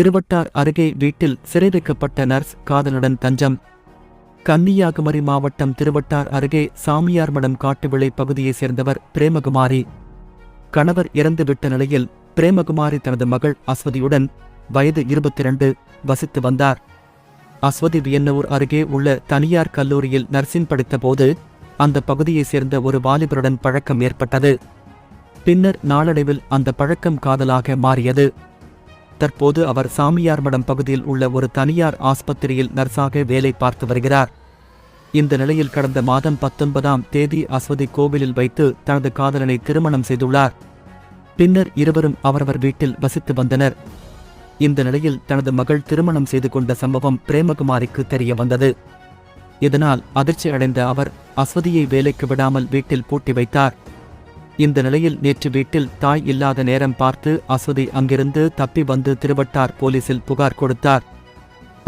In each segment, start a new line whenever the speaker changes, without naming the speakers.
திருவட்டார் அருகே வீட்டில் சிறை வைக்கப்பட்ட நர்ஸ் காதலுடன் தஞ்சம். கன்னியாகுமரி மாவட்டம் திருவட்டார் அருகே சாமியார்மடம் காட்டுவிளை பகுதியைச் சேர்ந்தவர் பிரேமகுமாரி. கணவர் இறந்துவிட்ட நிலையில் பிரேமகுமாரி தனது மகள் அஸ்வதியுடன் வயது இருபத்தி இரண்டு வசித்து வந்தார். அஸ்வதி வியன்னூர் அருகே உள்ள தனியார் கல்லூரியில் நர்சிங் படித்தபோது அந்த பகுதியைச் சேர்ந்த ஒரு வாலிபருடன் பழக்கம் ஏற்பட்டது. பின்னர் நாளடைவில் அந்த பழக்கம் காதலாக மாறியது. தற்போது அவர் சாமியார்மடம் பகுதியில் உள்ள ஒரு தனியார் ஆஸ்பத்திரியில் நர்ஸாக வேலை பார்த்து வருகிறார். இந்த நிலையில் கடந்த மாதம் பத்தொன்பதாம் தேதி அஸ்வதி கோவிலில் வைத்து தனது காதலனை திருமணம் செய்துள்ளார். பின்னர் இருவரும் அவரவர் வீட்டில் வசித்து வந்தனர். இந்த நிலையில் தனது மகள் திருமணம் செய்து கொண்ட சம்பவம் பிரேமகுமாரிக்கு தெரிய வந்தது. இதனால் அதிர்ச்சி அடைந்த அவர் அஸ்வதியை வேலைக்கு விடாமல் வீட்டில் பூட்டி வைத்தார். இந்த நிலையில் நேற்று வீட்டில் தாய் இல்லாத நேரம் பார்த்து அசுதி அங்கிருந்து தப்பி வந்து திருவட்டார் போலீசில் புகார் கொடுத்தார்.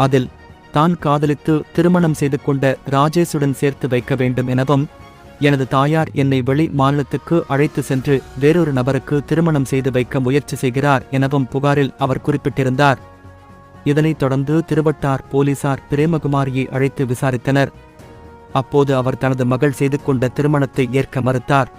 அதில் தான் காதலித்து திருமணம் செய்து கொண்ட ராஜேஷுடன் சேர்த்து வைக்க வேண்டும் எனவும் எனது தாயார் என்னை வெளி மாநிலத்துக்கு அழைத்து சென்று வேறொரு நபருக்கு திருமணம் செய்து வைக்க முயற்சி செய்கிறார் எனவும் புகாரில் அவர் குறிப்பிட்டிருந்தார். இதனைத் தொடர்ந்து திருவட்டார் போலீசார் பிரேமகுமாரியை அழைத்து விசாரித்தனர். அப்போது அவர் தனது மகள் செய்து கொண்ட திருமணத்தை ஏற்க மறுத்தார்.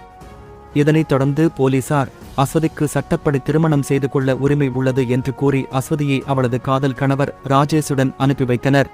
இதனைத் தொடர்ந்து போலீசார் அஸ்வதிக்கு சட்டப்படி திருமணம் செய்து கொள்ள உரிமை உள்ளது என்று கூறி அஸ்வதியை அவளது காதல் கணவர் ராஜேஷுடன் அனுப்பி வைத்தனர்.